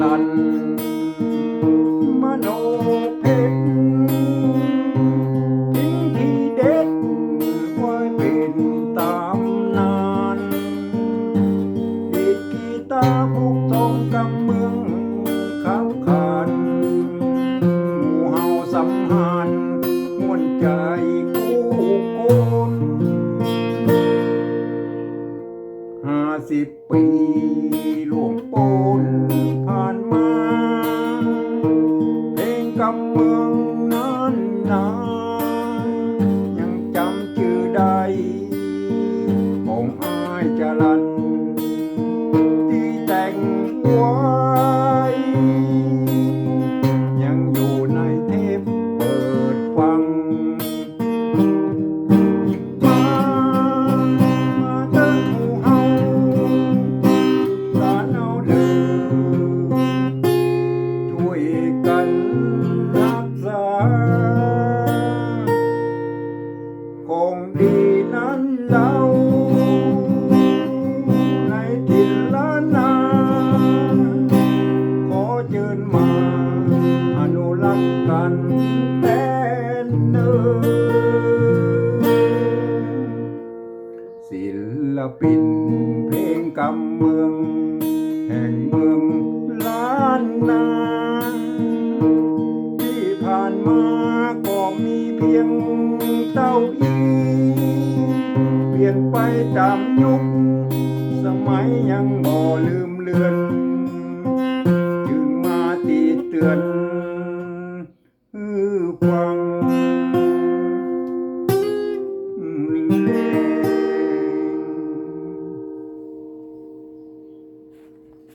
นันมโนเพชรทิ้งที่เด็ดไว้เป็นตามนานดิดกีตาบุกทรงกำเมืองข้าวขันหมู่เฮาสำหา สิบปีล่วงปนผ่านมา เพลงกำเมืองนั้นนาน ของดีนั้นเราในถิ่นล้านนา ขอเชิญมาอนุรักษ์กันแต่เนิ่นศิลปินเพลงกำเมือง แห่งเมืองล้านนา ก็มีเพียงเต้าอีเปลี่ยนไปตามยุค สมัยยังบ่ลืมเลือนจึงมาตีเตือน